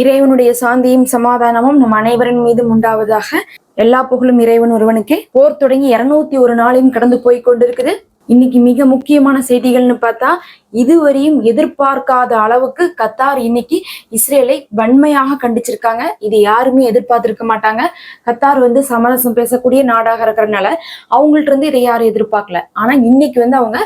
இறைவனுடைய சாந்தியும் சமாதானமும் நம் அனைவரின் மீதும் உண்டாவதாக எல்லா புகழும் இறைவன் ஒருவனுக்கே. போர் தொடங்கி இருநூத்தி ஒரு நாளையும் கடந்து போய் கொண்டிருக்குது. இன்னைக்கு மிக முக்கியமான செய்திகள்னு பார்த்தா இதுவரையும் எதிர்பார்க்காத அளவுக்கு கத்தார் இன்னைக்கு இஸ்ரேலை வன்மையாக கண்டிச்சிருக்காங்க. இது யாருமே எதிர்பார்த்திருக்க மாட்டாங்க. கத்தார் வந்து சமரசம் பேசக்கூடிய நாடாக இருக்கிறதுனால அவங்கள்ட்ட இருந்து இதை யாரும் எதிர்பார்க்கல. ஆனா இன்னைக்கு வந்து அவங்க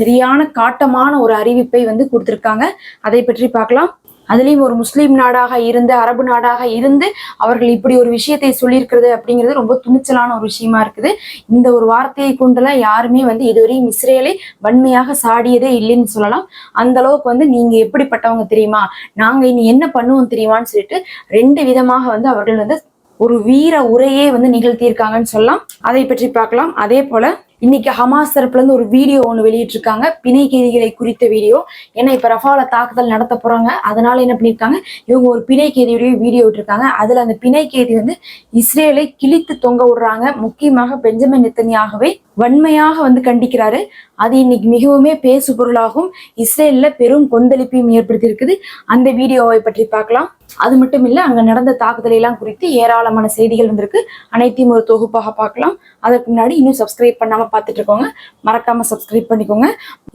சரியான காட்டமான ஒரு அறிவிப்பை வந்து கொடுத்திருக்காங்க. அதை பற்றி பார்க்கலாம். அதுலேயும் ஒரு முஸ்லீம் நாடாக இருந்து அரபு நாடாக இருந்து அவர்கள் இப்படி ஒரு விஷயத்தை சொல்லியிருக்கிறது அப்படிங்கிறது ரொம்ப துணிச்சலான ஒரு விஷயமா இருக்குது. இந்த ஒரு வார்த்தையை கொண்டுலாம் யாருமே வந்து இதுவரையும் இஸ்ரேலை வன்மையாக சாடியதே இல்லைன்னு சொல்லலாம். அந்த அளவுக்கு வந்து நீங்க எப்படிப்பட்டவங்க தெரியுமா? நாங்க இனி என்ன பண்ணுவோம் தெரியுமான்னு சொல்லிட்டு ரெண்டு விதமாக வந்து அவர்கள் வந்து ஒரு வீர உரையே வந்து நிகழ்த்தியிருக்காங்கன்னு சொல்லலாம். அதை பற்றி பார்க்கலாம். அதே போல இன்னைக்கு ஹமாஸ் தரப்புல இருந்து ஒரு வீடியோ ஒன்று வெளியிட்டிருக்காங்க. பிணை கைதிகளை குறித்த வீடியோ. ஏன்னா இப்போ ரஃபால தாக்குதல் நடத்த போறாங்க. அதனால என்ன பண்ணிருக்காங்க இவங்க ஒரு பிணை கைதியுடைய வீடியோ விட்டுருக்காங்க. அதுல அந்த பிணை கைதி வந்து இஸ்ரேலை கிழித்து தொங்க விடுறாங்க. முக்கியமாக பெஞ்சமின் நித்தனியாகவே வன்மையாக வந்து கண்டிக்கிறாரு. அது இன்னைக்கு மிகவுமே பேசு பொருளாகும். இஸ்ரேல்ல பெரும் கொந்தளிப்பையும் ஏற்படுத்தியிருக்குது. அந்த வீடியோவை பற்றி பார்க்கலாம். அது மட்டும் இல்ல அங்க நடந்த தாக்குதலெல்லாம் குறித்து ஏராளமான செய்திகள் வந்திருக்கு. அனைத்தையும் ஒரு தொகுப்பாக பார்க்கலாம். அதற்கு முன்னாடி இன்னும் சப்ஸ்கிரைப் பண்ணாம பார்த்துட்டு இருக்கோங்க. மறக்காம சப்ஸ்கிரைப் பண்ணிக்கோங்க.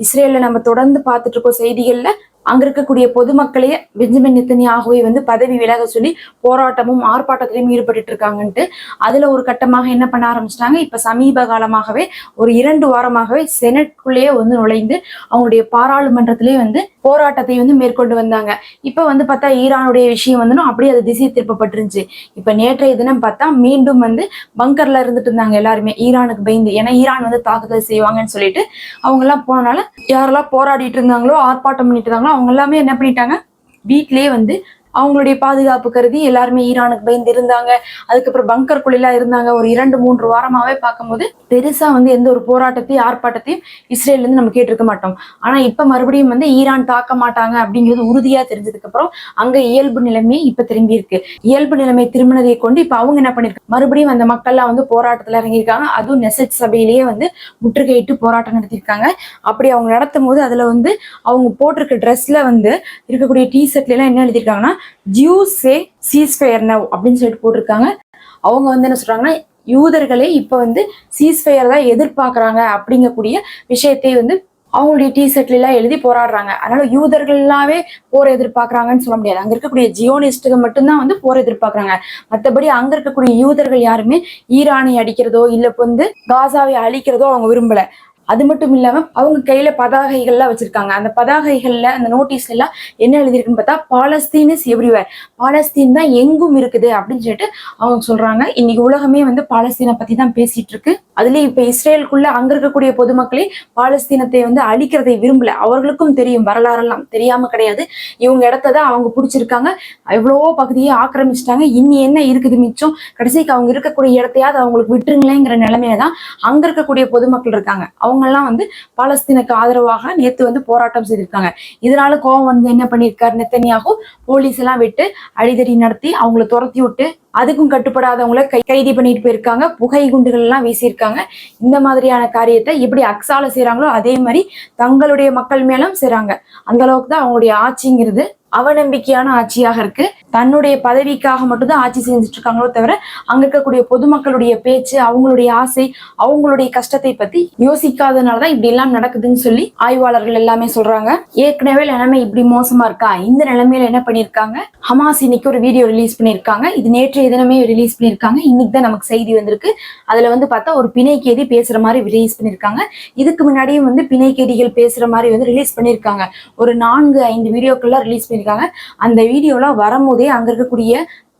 இஸ்ரேல்ல நம்ம தொடர்ந்து பார்த்துட்டு இருக்கோம் செய்திகள்ல. அங்க இருக்கக்கூடிய பொதுமக்களே பெஞ்சமின் நித்தனியாகவே வந்து பதவி விலக சொல்லி போராட்டமும் ஆர்ப்பாட்டத்திலையும் ஈடுபட்டு இருக்காங்கன்ட்டு அதுல ஒரு கட்டமாக என்ன பண்ண ஆரம்பிச்சிட்டாங்க? இப்ப சமீப காலமாகவே ஒரு இரண்டு வாரமாகவே செனட்குள்ளேயே வந்து நுழைந்து அவங்களுடைய பாராளுமன்றத்திலே வந்து போராட்டத்தை வந்து மேற்கொண்டு வந்தாங்க. இப்ப வந்து பார்த்தா ஈரானுடைய விஷயம் வந்து அப்படியே அது திசை திருப்பப்பட்டிருந்துச்சு. இப்ப நேற்றைய தினம் பார்த்தா மீண்டும் வந்து பங்கர்ல இருந்துட்டு இருந்தாங்க எல்லாருமே. ஈரானுக்கு பயந்து. ஏன்னா ஈரான் வந்து தாக்குதல் செய்வாங்கன்னு சொல்லிட்டு அவங்க எல்லாம் போனால யாரெல்லாம் போராடிட்டு இருந்தாங்களோ ஆர்ப்பாட்டம் பண்ணிட்டு இருந்தாங்களோ அவங்க எல்லாமே என்ன பண்ணிட்டாங்க? வீட்லயே வந்து அவங்களுடைய பாதுகாப்பு கருதி எல்லாருமே ஈரானுக்கு பயந்து இருந்தாங்க அதுக்கப்புறம் பங்கர் குழிலா இருந்தாங்க. ஒரு இரண்டு மூன்று வாரமாவே பார்க்கும்போது பெருசா வந்து எந்த ஒரு போராட்டத்தையும் ஆர்ப்பாட்டத்தையும் இஸ்ரேல் இருந்து நம்ம கேட்டிருக்க மாட்டோம். ஆனா இப்ப மறுபடியும் வந்து ஈரான் தாக்க மாட்டாங்க அப்படிங்கிறது உறுதியா தெரிஞ்சதுக்கு அப்புறம் அங்க இயல்பு நிலைமை இப்ப திரும்பி இருக்கு. இயல்பு நிலைமை திரும்பினதை கொண்டு இப்ப அவங்க என்ன பண்ணிருக்காங்க? மறுபடியும் அந்த மக்கள்லாம் வந்து போராட்டத்துல இறங்கியிருக்காங்க. அதுவும் நெசட் சபையிலேயே வந்து முற்றுகையிட்டு போராட்டம் நடத்தியிருக்காங்க. அப்படி அவங்க நடத்தும் போது அதுல வந்து அவங்க போட்டிருக்க ட்ரெஸ்ல வந்து இருக்கக்கூடிய டி ஷர்ட்ல எல்லாம் என்ன எழுதியிருக்காங்கன்னா ஜியூஸே சீஸ்ஃபயர் நவ் அப்படின்னு சொல்லிட்டு போட்டிருக்காங்க. அவங்க வந்து என்ன சொல்றாங்கன்னா யூதர்களே இப்ப வந்து சீஸ்ஃபயர் தான் எதிர்பார்க்குறாங்க அப்படிங்கக்கூடிய விஷயத்தை வந்து அவங்களுடைய டி எல்லாம் எழுதி போராடுறாங்க. அதனால யூதர்கள் எல்லாமே போர் எதிர்பார்க்கறாங்கன்னு சொல்ல முடியாது. அங்க இருக்கக்கூடிய ஜியோனிஸ்டுக்கு மட்டும்தான் வந்து போர் எதிர்பார்க்கறாங்க. மத்தபடி அங்க இருக்கக்கூடிய யூதர்கள் யாருமே ஈரானை அடிக்கிறதோ இல்ல வந்து காசாவை அழிக்கிறதோ அவங்க விரும்பல. அது மட்டும் இல்லாம அவங்க கையில பதாகைகள்லாம் வச்சிருக்காங்க. அந்த பதாகைகள்ல அந்த நோட்டீஸ் எல்லாம் என்ன எழுதியிருக்குன்னு பார்த்தா பாலஸ்தீன் இஸ் எவ்ரிவேர் பாலஸ்தீன் தான் எங்கும் இருக்குது அப்படின்னு சொல்லிட்டு அவங்க சொல்றாங்க. இன்னைக்கு உலகமே வந்து பாலஸ்தீனை பத்தி தான் பேசிட்டு இருக்கு. அதுலயும் இப்ப இஸ்ரேலுக்குள்ள அங்க இருக்கக்கூடிய பொதுமக்களே பாலஸ்தீனத்தை வந்து அழிக்கிறதை விரும்பல. அவர்களுக்கும் தெரியும் வரலாறெல்லாம் தெரியாம கிடையாது. இவங்க இடத்த தான் அவங்க பிடிச்சிருக்காங்க. எவ்வளவோ பகுதியை ஆக்கிரமிச்சிட்டாங்க. இனி என்ன இருக்குது மிச்சம்? கடைசிக்கு அவங்க இருக்கக்கூடிய இடத்தையாவது அவங்களுக்கு விட்டுருங்களேங்கிற நிலைமையில தான் அங்க இருக்கக்கூடிய பொதுமக்கள் இருக்காங்க. அவங்க அவங்கெல்லாம் வந்து பாலஸ்தீனுக்கு ஆதரவாக நேற்று வந்து போராட்டம் செய்திருக்காங்க. இதனால கோவம் வந்து என்ன பண்ணியிருக்காரு நெத்தனியாகும் போலீஸ் எல்லாம் விட்டு அடிதடி நடத்தி அவங்கள துரத்தி விட்டு அதுக்கும் கட்டுப்படாதவங்கள கை கைது பண்ணிட்டு போயிருக்காங்க. புகை குண்டுகள் எல்லாம் வீசியிருக்காங்க. இந்த மாதிரியான காரியத்தை எப்படி அக்ஸால செய்யறாங்களோ அதே மாதிரி தங்களுடைய மக்கள் மேலும் செய்றாங்க. அந்த அளவுக்கு தான் அவங்களுடைய ஆட்சிங்கிறது. அவநம்பிக்கையான ஆட்சியாக இருக்கு. தன்னுடைய பதவிக்காக மட்டும்தான் ஆட்சி செஞ்சுட்டு இருக்காங்களோ தவிர அங்க இருக்கக்கூடிய பொதுமக்களுடைய பேச்சு அவங்களுடைய ஆசை அவங்களுடைய கஷ்டத்தை பத்தி யோசிக்காதனாலதான் இப்படி எல்லாம் நடக்குதுன்னு சொல்லி ஆய்வாளர்கள் எல்லாமே சொல்றாங்க. ஏற்கனவே நிலைமை இப்படி மோசமா இருக்கா? இந்த நிலைமையில என்ன பண்ணிருக்காங்க ஹமாஸ் இன்னைக்கு ஒரு வீடியோ ரிலீஸ் பண்ணிருக்காங்க இது நேற்றைய தினமே ரிலீஸ் பண்ணிருக்காங்க இன்னைக்கு தான் நமக்கு செய்தி வந்திருக்கு. அதுல வந்து பார்த்தா ஒரு பிணைக்கேதி பேசுற மாதிரி ரிலீஸ் பண்ணிருக்காங்க இதுக்கு முன்னாடியும் வந்து பிணைக்கேதிகள் பேசுற மாதிரி வந்து ரிலீஸ் பண்ணிருக்காங்க ஒரு நான்கு ஐந்து வீடியோக்கள்லாம் ரிலீஸ் பண்ணி பண்ணியிருக்காங்க அந்த வீடியோலாம் வரும்போதே அங்க இருக்கக்கூடிய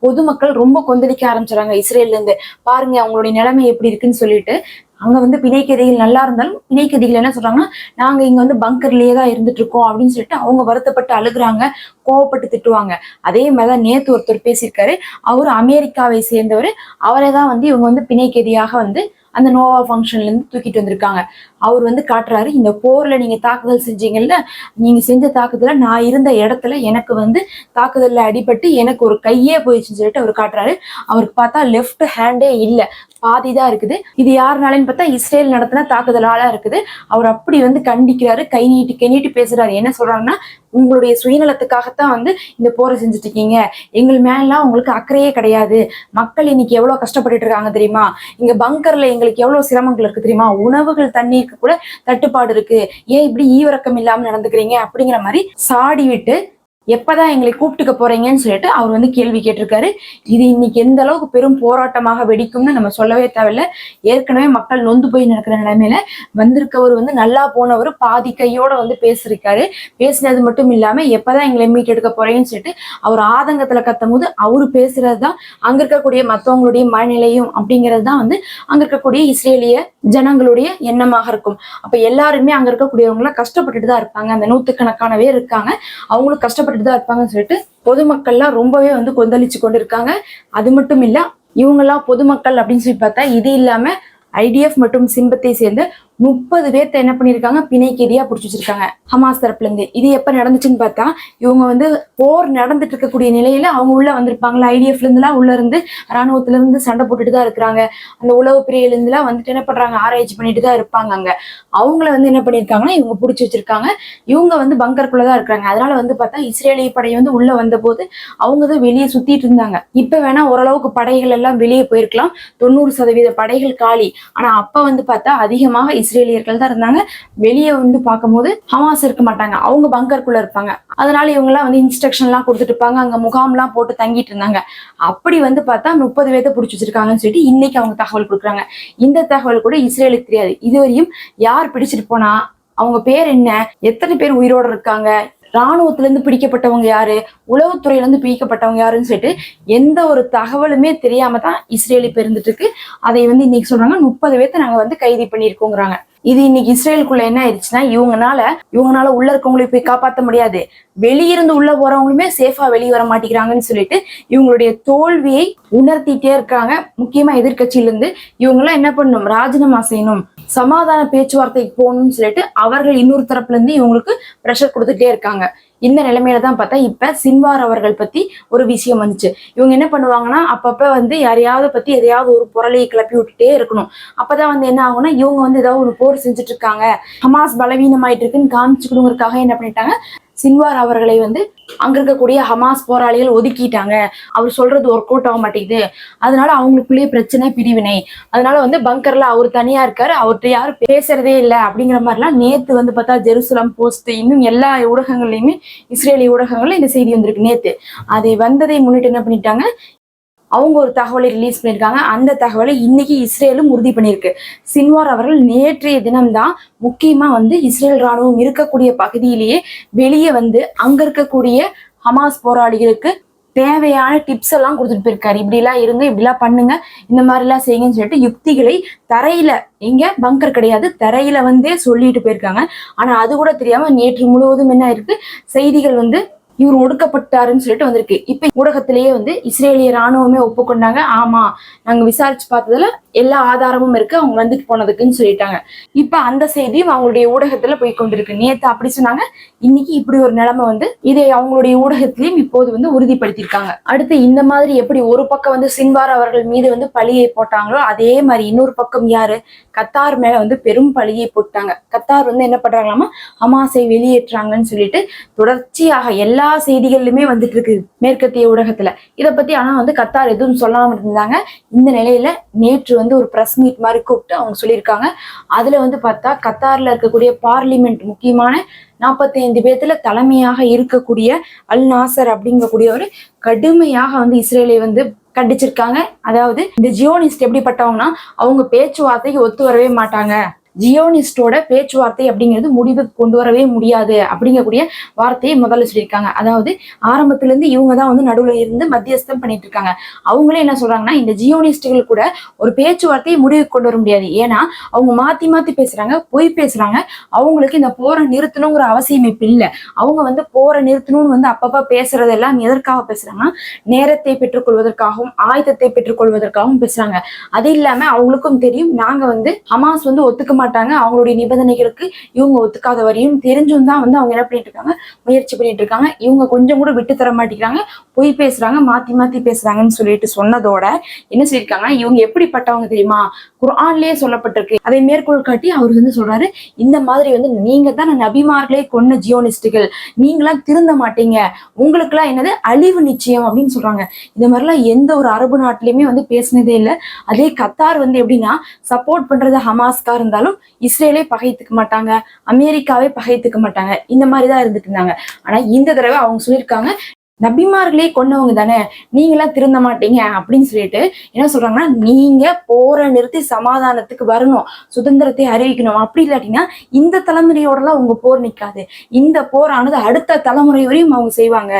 பொதுமக்கள் ரொம்ப கொந்தளிக்க ஆரம்பிச்சிடறாங்க இஸ்ரேல்ல இருந்து பாருங்க அவங்களுடைய நிலைமை எப்படி இருக்குன்னு சொல்லிட்டு. அங்க வந்து பிணைக்கதைகள் நல்லா இருந்தாலும் பிணைக்கதிகள் என்ன சொல்றாங்கன்னா நாங்க இங்க வந்து பங்கர்லயே தான் இருந்துட்டு இருக்கோம் அப்படின்னு சொல்லிட்டு அவங்க வருத்தப்பட்டு அழுகுறாங்க கோவப்பட்டு திட்டுவாங்க. அதே மாதிரிதான் நேத்து ஒருத்தர் பேசியிருக்காரு. அவரு அமெரிக்காவை சேர்ந்தவர். அவரை தான் வந்து இவங்க வந்து பிணைக்கதியாக வந்து அந்த நோவா ஃபங்க்ஷன்லேருந்து தூக்கிட்டு வந்திருக்காங்க. அவர் வந்து காட்டுறாரு இந்த போர்ல நீங்க தாக்குதல் செஞ்சீங்கல்ல நீங்க செஞ்ச தாக்குதல நான் இருந்த இடத்துல எனக்கு வந்து தாக்குதல்ல அடிபட்டு எனக்கு ஒரு கையே போயிடுச்சுன்னு சொல்லிட்டு அவர் காட்டுறாரு. அவருக்கு பார்த்தா லெஃப்ட் ஹேண்டே இல்ல. பாதி தான் இருக்குது. இது யாருனாலன்னு பார்த்தா இஸ்ரேல் நடத்தின தாக்குதலால இருக்குது. அவர் அப்படி வந்து கண்டிக்கிறாரு கை நீட்டி கை நீட்டி பேசுறாரு. என்ன சொல்றாருன்னா உங்களுடைய சுயநலத்துக்காகத்தான் வந்து இந்த போரை செஞ்சுட்டு இருக்கீங்க எங்கள் மேலாம் உங்களுக்கு அக்கறையே கிடையாது. மக்கள் இன்னைக்கு எவ்வளவு கஷ்டப்பட்டுட்டு இருக்காங்க தெரியுமா? இங்க பங்கர்ல எங்களுக்கு எவ்வளவு சிரமங்கள் இருக்கு தெரியுமா? உணவுகள் தண்ணீருக்கு கூட தட்டுப்பாடு இருக்கு. ஏன் இப்படி ஈவிரக்கம் இல்லாம நடந்துக்கிறீங்க? அப்படிங்கிற மாதிரி சாடி விட்டு எப்பதான் எங்களை கூப்பிட்டுக்க போறீங்கன்னு சொல்லிட்டு அவர் வந்து கேள்வி கேட்டிருக்காரு. இது இன்னைக்கு எந்த அளவுக்கு பெரும் போராட்டமாக வெடிக்கும்னு நம்ம சொல்லவே தேவையில்ல. ஏற்கனவே மக்கள் நொந்து போய் நடக்கிற நிலைமையில வந்திருக்கவர் வந்து நல்லா போனவர் பாதி கையோட வந்து பேசியிருக்காரு. பேசினது மட்டும் இல்லாம எப்பதான் எங்களை மீட் எடுக்க போறீங்கன்னு சொல்லிட்டு அவர் ஆதங்கத்துல கத்தும் போது அவரு பேசுறது தான் அங்க இருக்கக்கூடிய மத்தவங்களுடைய மனநிலையும் அப்படிங்கிறது தான் வந்து அங்க இருக்கக்கூடிய இஸ்ரேலிய ஜனங்களுடைய எண்ணமாக இருக்கும். அப்ப எல்லாருமே அங்க இருக்கக்கூடியவங்களாம் கஷ்டப்பட்டுட்டு தான் இருப்பாங்க. அந்த நூத்துக்கணக்கான பேர் இருக்காங்க. அவங்களும் கஷ்டப்பட்டு கஷ்டப்பட்டுட்டு தான் இருப்பாங்கன்னு சொல்லிட்டு பொதுமக்கள்லாம் ரொம்பவே வந்து கொந்தளிச்சு கொண்டு இருக்காங்க அது மட்டும் இல்ல இவங்கெல்லாம் பொதுமக்கள் அப்படின்னு சொல்லி பார்த்தா இது இல்லாம ஐடிஎஃப் மற்றும் சிம்பத்தை சேர்ந்த முப்பது பேர்த்த என்ன பண்ணியிருக்காங்க பிணைக்கேதியா பிடிச்சி வச்சிருக்காங்க. ஹமாஸ் தரப்புல இருந்து இது எப்ப நடந்துச்சுன்னு பார்த்தா இவங்க வந்து போர் நடந்துட்டு இருக்கக்கூடிய நிலையில அவங்க உள்ள வந்திருப்பாங்களா ஐடிஎஃப்ல இருந்துலாம் உள்ள இருந்து ராணுவத்துல இருந்து சண்டை போட்டுட்டு தான் இருக்கிறாங்க. அந்த உளவு பிரியில இருந்துலாம் வந்துட்டு என்ன பண்றாங்க? ஆராய்ச்சி பண்ணிட்டு தான் இருப்பாங்க அங்க. அவங்கள வந்து என்ன பண்ணியிருக்காங்கன்னா இவங்க பிடிச்சி வச்சிருக்காங்க. இவங்க வந்து பங்கருக்குள்ள தான் இருக்காங்க அதனால வந்து பார்த்தா இஸ்ரேலிய படை வந்து உள்ள வந்த போது அவங்க தான் வெளியே சுத்திட்டு இருந்தாங்க. இப்ப வேணா ஓரளவுக்கு படைகள் எல்லாம் வெளியே போயிருக்கலாம். தொண்ணூறு சதவீத படைகள் காலி. ஆனா அப்ப வந்து பார்த்தா அதிகமாக இஸ்ரேலியர்கள் தான் இருந்தாங்க. வெளியே வந்து பார்க்கும்போது ஹமாஸ் இருக்க மாட்டாங்க. அவங்க பங்கருக்குள்ள இருப்பாங்க. அதனால இவங்க எல்லாம் வந்து இன்ஸ்ட்ரக்ஷன் எல்லாம் கொடுத்துட்டு இருப்பாங்க. அங்க முகாம்லாம் போட்டு தங்கிட்டு இருந்தாங்க. அப்படி வந்து பார்த்தா முப்பது பேர்த்த பிடிச்சி வச்சிருக்காங்கன்னு சொல்லிட்டு இன்னைக்கு அவங்க தகவல் கொடுக்குறாங்க. இந்த தகவல் கூட இஸ்ரேலுக்கு தெரியாது. இதுவரையும் யார் பிடிச்சிட்டு போனா அவங்க பேர் என்ன எத்தனை பேர் உயிரோட இருக்காங்க ராணுவத்துல இருந்து பிடிக்கப்பட்டவங்க யாரு? உளவுத்துறையில இருந்து பிடிக்கப்பட்டவங்க யாருன்னு சொல்லிட்டு எந்த ஒரு தகவலுமே தெரியாம தான் இஸ்ரேல் இப்ப இருந்துட்டு இருக்கு அதை வந்து இன்னைக்கு சொல்றாங்க. முப்பது பேர்த்த நாங்க வந்து கைது பண்ணியிருக்கோங்கிறாங்க. இது இன்னைக்கு இஸ்ரேலுக்குள்ள என்ன ஆயிடுச்சுன்னா இவங்கனால இவங்கனால உள்ள இருக்கவங்களை போய் காப்பாற்ற முடியாது. வெளியிருந்து உள்ள போறவங்களுமே சேஃபா வெளியே வர மாட்டேங்கிறாங்கன்னு சொல்லிட்டு இவங்களுடைய தோல்வியை உணர்த்திட்டே இருக்காங்க. முக்கியமா எதிர்க்கட்சியில இருந்து இவங்க எல்லாம் என்ன பண்ணணும்? ராஜினாமா செய்யணும். சமாதான பேச்சுவார்த்தைக்கு போகணும்னு சொல்லிட்டு அவர்கள் இன்னொரு தரப்புல இருந்து இவங்களுக்கு ப்ரெஷர் கொடுத்துட்டே இருக்காங்க. இந்த நிலைமையில தான் பார்த்தா இப்ப சின்வார் அவர்கள் பத்தி ஒரு விஷயம் வந்துச்சு. இவங்க என்ன பண்ணுவாங்கன்னா அப்பப்ப வந்து யாரையாவது பத்தி எதையாவது ஒரு புரளையை கிளப்பி விட்டுட்டே இருக்கணும். அப்பதான் வந்து என்ன ஆகும்னா இவங்க வந்து ஏதாவது ஒரு போர் செஞ்சுட்டு இருக்காங்க. ஹமாஸ் பலவீனமாயிட்டு இருக்குன்னு காமிச்சுக்கணுங்கிறதுக்காக என்ன பண்ணிட்டாங்க? சின்வார் அவர்களை வந்து அங்க இருக்கக்கூடிய ஹமாஸ் போராளிகள் ஒதுக்கிட்டாங்க. அவர் சொல்றது ஒர்க் அவுட் ஆக மாட்டேங்குது. அதனால அவங்களுக்குள்ளேயே பிரச்சனை பிரிவினை. அதனால வந்து பங்கர்ல அவர் தனியா இருக்காரு. அவர்கிட்ட யாரும் பேசுறதே இல்லை அப்படிங்கிற மாதிரிலாம் நேத்து வந்து பார்த்தா ஜெருசலம் போஸ்ட் இன்னும் எல்லா ஊடகங்கள்லயுமே இஸ்ரேலிய ஊடகங்கள்ல இந்த செய்தி வந்திருக்கு நேத்து. அதை வந்ததை முன்னிட்டு என்ன பண்ணிட்டாங்க? அவங்க ஒரு தகவலை ரிலீஸ் பண்ணியிருக்காங்க. அந்த தகவலை இன்னைக்கு இஸ்ரேலும் உறுதி பண்ணியிருக்கு. சின்வார் அவர்கள் நேற்றைய தினம்தான் முக்கியமா வந்து இஸ்ரேல் ராணுவம் இருக்கக்கூடிய பகுதியிலேயே வெளியே வந்து அங்க இருக்கக்கூடிய ஹமாஸ் போராளிகளுக்கு தேவையான டிப்ஸ் எல்லாம் கொடுத்துட்டு போயிருக்காரு. இப்படிலாம் இருங்க இப்படிலாம் பண்ணுங்க இந்த மாதிரிலாம் செய்யுங்கன்னு சொல்லிட்டு யுக்திகளை தரையில எங்க? பங்கர் கிடையாது தரையில வந்தே சொல்லிட்டு போயிருக்காங்க. ஆனா அது கூட தெரியாம நேற்று முழுவதும் என்ன இருக்கு செய்திகள் வந்து இவர் ஒடுக்கப்பட்டாருன்னு சொல்லிட்டு வந்திருக்கு. இப்ப ஊடகத்திலேயே வந்து இஸ்ரேலிய ராணுவமே ஒப்புக்கொண்டாங்க. ஆமா நாங்க விசாரிச்சு பார்த்ததுல எல்லா ஆதாரமும் இருக்கு. அவங்க வந்துட்டு போனதுக்குன்னு சொல்லிட்டாங்க. இப்ப அந்த செய்தியும் அவங்களுடைய ஊடகத்துல போய் கொண்டிருக்கு நேத்து அப்படி சொன்னாங்க. இன்னைக்கு இப்படி ஒரு நிலைமை வந்து இதை அவங்களுடைய ஊடகத்திலையும் இப்போது வந்து உறுதிப்படுத்தியிருக்காங்க. அடுத்து இந்த மாதிரி எப்படி ஒரு பக்கம் வந்து சின்வார் அவர்கள் மீது வந்து பழியை போட்டாங்களோ அதே மாதிரி இன்னொரு பக்கம் யாரு? கத்தார் மேல வந்து பெரும் பழியை போட்டாங்க. கத்தார் வந்து என்ன பண்றாங்களாமா? ஹமாஸை வெளியேற்றாங்கன்னு சொல்லிட்டு தொடர்ச்சியாக எல்லா செய்திகள்லுமே வந்துட்டு இருக்கு மேற்கத்திய ஊடகத்துல. இதை பத்தி ஆனா வந்து கத்தார் எதுவும் சொல்லாம இருந்தாங்க. இந்த நிலையில நேற்று வந்து ஒரு ப்ரெஸ் மீட் மாதிரி கூப்பிட்டு அவங்க சொல்லியிருக்காங்க. அதில் வந்து பார்த்தா கத்தாரில் இருக்கக்கூடிய பார்லிமெண்ட் முக்கியமான நாற்பத்தி ஐந்து பேர்த்துல தலைமையாக இருக்கக்கூடிய அல் நாசர் அப்படிங்கக்கூடியவர் கடுமையாக வந்து இஸ்ரேலை வந்து கண்டிச்சிருக்காங்க. அதாவது இந்த ஜியோனிஸ்ட் எப்படிப்பட்டவங்கன்னா அவங்க பேச்சுவார்த்தைக்கு ஒத்து வரவே மாட்டாங்க. ஜியோனிஸ்டோட பேச்சுவார்த்தை அப்படிங்கிறது முடிவுக்கு கொண்டு வரவே முடியாது அப்படிங்கக்கூடிய வார்த்தையை முதல்ல சொல்லியிருக்காங்க. அதாவது ஆரம்பத்துல இருந்து இவங்க தான் வந்து நடுவுல இருந்து மத்தியஸ்தம் பண்ணிட்டு இருக்காங்க. அவங்களே என்ன சொல்றாங்கன்னா இந்த ஜியோனிஸ்டுகள் கூட ஒரு பேச்சுவார்த்தையை முடிவுக்கு கொண்டு வர முடியாது. ஏன்னா அவங்க மாத்தி மாத்தி பேசுறாங்க பொய் பேசுறாங்க. அவங்களுக்கு இந்த போரை நிறுத்தணுங்கிற அவசியம் இப்ப இல்லை. அவங்க வந்து போரை நிறுத்தணும்னு வந்து அப்பப்போ பேசுறதெல்லாம் எதற்காக பேசுறாங்கன்னா நேரத்தை பெற்றுக்கொள்வதற்காகவும் ஆயுதத்தை பெற்றுக்கொள்வதற்காகவும் பேசுறாங்க. அது இல்லாம அவங்களுக்கும் தெரியும் நாங்க வந்து ஹமாஸ் வந்து ஒத்துக்க மாட்டாங்க. அவங்களுடைய நிபந்தனைகளுக்கு இவங்க ஒத்துக்காத வரையும் தெரிஞ்சும் தான் வந்து அவங்க என்ன பண்ணிட்டு இருக்காங்க? முயற்சி பண்ணிட்டு இருக்காங்க. இவங்க கொஞ்சம் கூட விட்டு தர மாட்டேங்கிறாங்க. பொய் பேசுறாங்க மாத்தி மாத்தி பேசுறாங்கன்னு சொல்லிட்டு சொன்னதோட என்ன சொல்லியிருக்காங்க இவங்க எப்படிப்பட்டவங்க தெரியுமா? குரான்லயே சொல்லப்பட்டிருக்கு. அதை மேற்கோள் காட்டி அவர் வந்து சொல்றாரு இந்த மாதிரி வந்து நீங்க தான் நபிமார்களே கொன்ன ஜியோனிஸ்டுகள். நீங்களாம் திருந்த மாட்டீங்க. உங்களுக்குலாம் என்னது? அழிவு நிச்சயம் அப்படின்னு சொல்றாங்க. இந்த மாதிரிலாம் எந்த ஒரு அரபு நாட்டிலையுமே வந்து பேசினதே இல்லை. அதே கத்தார் வந்து எப்படின்னா சப்போர்ட் பண்றது ஹமாஸ்கா இருந்தாலும் இஸ்ரேலே பகைத்துக்க மாட்டாங்க அமெரிக்காவே பகைத்துக்க மாட்டாங்க. இந்த மாதிரி தான் இருந்துட்டு இருந்தாங்க. ஆனா இந்த தடவை அவங்க சொல்லியிருக்காங்க நபிமார்களே கொண்டவங்க தானே நீங்களாம் திருந்த மாட்டீங்க அப்படின்னு சொல்லிட்டு என்ன சொல்றாங்கன்னா நீங்க போரை நிறுத்தி சமாதானத்துக்கு வரணும் சுதந்திரத்தை அறிவிக்கணும். அப்படி இல்லாட்டினா இந்த தலைமுறையோடலாம் உங்க போர் நிக்காது. இந்த போரானது அடுத்த தலைமுறை வரையும் அவங்க செய்வாங்க.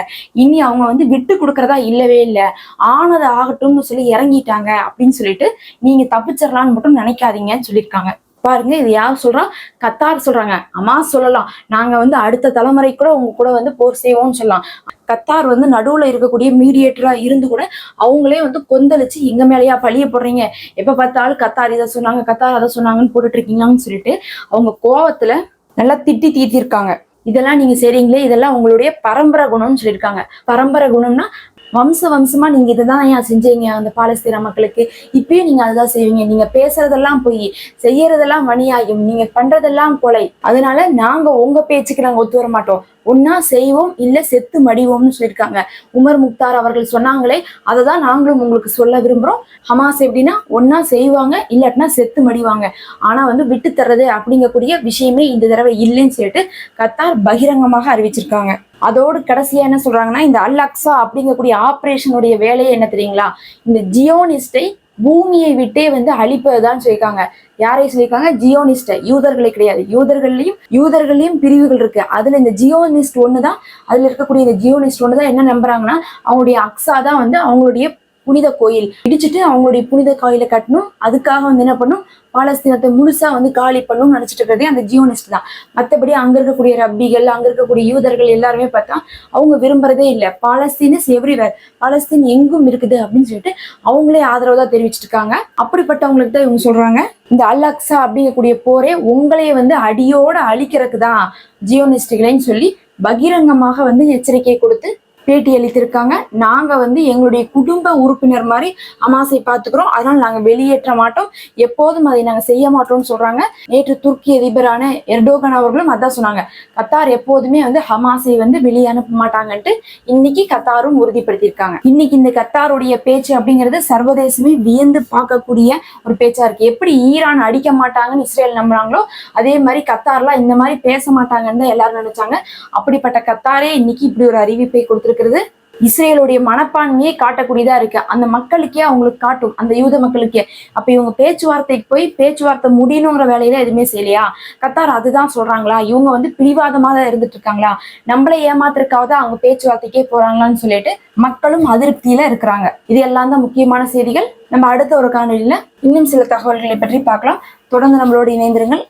இனி அவங்க வந்து விட்டு கொடுக்கறதா இல்லவே இல்லை. ஆனது ஆகட்டும்னு சொல்லி இறங்கிட்டாங்க அப்படின்னு சொல்லிட்டு நீங்க தப்பிச்சிடலான்னு மட்டும் நினைக்காதீங்கன்னு சொல்லியிருக்காங்க. பாருங்க இது யார் சொல்றா? கத்தார் சொல்றாங்க. அம்மா சொல்லலாம். நாங்க வந்து அடுத்த தலைமுறை கூட உங்க கூட வந்து போர் செய்வோம்னு சொல்லலாம். கத்தார் வந்து நடுவுல இருக்கக்கூடிய மீடியேட்டரா இருந்து கூட அவங்களே வந்து கொந்தளிச்சு எங்க மேலயா பழிய போடுறீங்க. எப்ப பார்த்தாலும் கத்தார் இதை சொன்னாங்க கத்தார் அதை சொன்னாங்கன்னு போட்டுட்டு இருக்கீங்களான்னு சொல்லிட்டு அவங்க கோவத்துல நல்லா திட்டி தீர்த்திருக்காங்க. இதெல்லாம் நீங்க செய்றீங்களே இதெல்லாம் உங்களுடைய பரம்பரை குணம்னு சொல்லியிருக்காங்க. பரம்பரை குணம்னா வம்ச வம்சமா நீங்க இதுதான் ஏன் செஞ்சீங்க அந்த பாலஸ்தீன மக்களுக்கு. இப்பயும் நீங்க அதுதான் செய்வீங்க. நீங்க பேசுறதெல்லாம் பொய் செய்யறதெல்லாம் வணியாயும் நீங்க பண்றதெல்லாம் கொலை. அதனால நாங்க உங்க பேச்சுக்கு நாங்க ஒத்து வர மாட்டோம். ஒன்னா செய்வோம் இல்ல செத்து மடிவோம்னு சொல்லியிருக்காங்க. உமர் முக்தார் அவர்கள் சொன்னாங்களே அதை தான் நாங்களும் உங்களுக்கு சொல்ல விரும்புறோம். ஹமாஸ் எப்படின்னா ஒன்னா செய்வாங்க இல்லாட்டினா செத்து மடிவாங்க. ஆனா வந்து விட்டு தர்றது அப்படிங்கக்கூடிய விஷயமே இந்த தடவை இல்லைன்னு சொல்லிட்டு கத்தார் பகிரங்கமாக அறிவிச்சிருக்காங்க. அதோடு கடைசியா என்ன சொல்றாங்கன்னா இந்த அல் அக்ஸா அப்படிங்கக்கூடிய ஆப்ரேஷனுடைய வேலையை என்ன தெரியுங்களா? இந்த ஜியோனிஸ்டை பூமியை விட்டே வந்து அழிப்பதுதான் சொல்லியிருக்காங்க. யாரை சொல்லியிருக்காங்க? ஜியோனிஸ்ட. யூதர்களை கிடையாது. யூதர்கள்லயும் யூதர்களையும் பிரிவுகள் இருக்கு. அதுல இந்த ஜியோனிஸ்ட் ஒண்ணுதான் அதுல இருக்கக்கூடிய இந்த ஜியோனிஸ்ட் ஒண்ணுதான் என்ன நம்புறாங்கன்னா அவங்களுடைய அக்ஸா தான் வந்து அவங்களுடைய புனித கோயில். இடிச்சிட்டு அவங்களுடைய புனித கோயிலை கட்டணும். அதுக்காக வந்து என்ன பண்ணும் பாலஸ்தீனத்தை முழுசா வந்து காலி பண்ணணும்னு நினைச்சிட்டு இருக்கிறதே அந்த ஜியோனிஸ்ட் தான். மற்றபடி அங்க இருக்கக்கூடிய ரப்பிகள் அங்க இருக்கக்கூடிய யூதர்கள் எல்லாருமே பார்த்தா அவங்க விரும்புறதே இல்லை. பாலஸ்தீனஸ் எவ்ரிவேர் பாலஸ்தீன் எங்கும் இருக்குது அப்படின்னு சொல்லிட்டு அவங்களே ஆதரவு தான் தெரிவிச்சிட்டு இருக்காங்க. அப்படிப்பட்டவங்களுக்கு தான் இவங்க சொல்றாங்க. இந்த அல்லாக்ஸா அப்படிங்கக்கூடிய போரே உங்களையே வந்து அடியோட அழிக்கிறதுக்கு தான் ஜியோனிஸ்டுகளேன்னு சொல்லி பகிரங்கமாக வந்து எச்சரிக்கை கொடுத்து பேட்டி அளித்திருக்காங்க. நாங்க வந்து எங்களுடைய குடும்ப உறுப்பினர் மாதிரி அமாசை பார்த்துக்கிறோம். அதனால நாங்க வெளியேற்ற மாட்டோம். எப்போதும் அதை நாங்க செய்ய மாட்டோம்னு சொல்றாங்க. நேற்று துருக்கி அதிபரான எர்டோகன் அவர்களும் அதான் சொன்னாங்க. கத்தார் எப்போதுமே வந்து ஹமாஸை வந்து வெளியே அனுப்ப மாட்டாங்கன்ட்டு இன்னைக்கு கத்தாரும் உறுதிப்படுத்தியிருக்காங்க. இன்னைக்கு இந்த கத்தாருடைய பேச்சு அப்படிங்கிறது சர்வதேசமே வியந்து பார்க்கக்கூடிய ஒரு பேச்சா இருக்கு. எப்படி ஈரான் அடிக்க மாட்டாங்கன்னு இஸ்ரேல் நம்புறாங்களோ அதே மாதிரி கத்தார்லாம் இந்த மாதிரி பேச மாட்டாங்கன்னு தான் எல்லாரும் நினைச்சாங்க. அப்படிப்பட்ட கத்தாரே இன்னைக்கு இப்படி ஒரு அறிவிப்பை இருக்கிறது. இஸ்ரேலுடைய மனப்பான்மையை காட்டக்கூடியதா இருக்கு. அந்த மக்களுக்கே அவங்களுக்கு காட்டும். அந்த யூத மக்களுக்கே. அப்ப இவங்க பேச்சுவார்த்தைக்கு போய் பேச்சுவார்த்தை முடியணுங்கிற வேலையில எதுவுமே செய்யலையா? கத்தார் அதுதான் சொல்றாங்களா? இவங்க வந்து பிடிவாதமா தான் இருந்துட்டு இருக்காங்களா நம்மளை ஏமாத்துறதுக்காக தான் அவங்க பேச்சுவார்த்தைக்கே போறாங்களான்னு சொல்லிட்டு மக்களும் அதிருப்தியில இருக்கிறாங்க. இது எல்லாம் தான் முக்கியமான செய்திகள். நம்ம அடுத்த ஒரு காணொலியில இன்னும் சில தகவல்களை பற்றி பார்க்கலாம். தொடர்ந்து நம்மளோடு இணைந்திருங்கள்.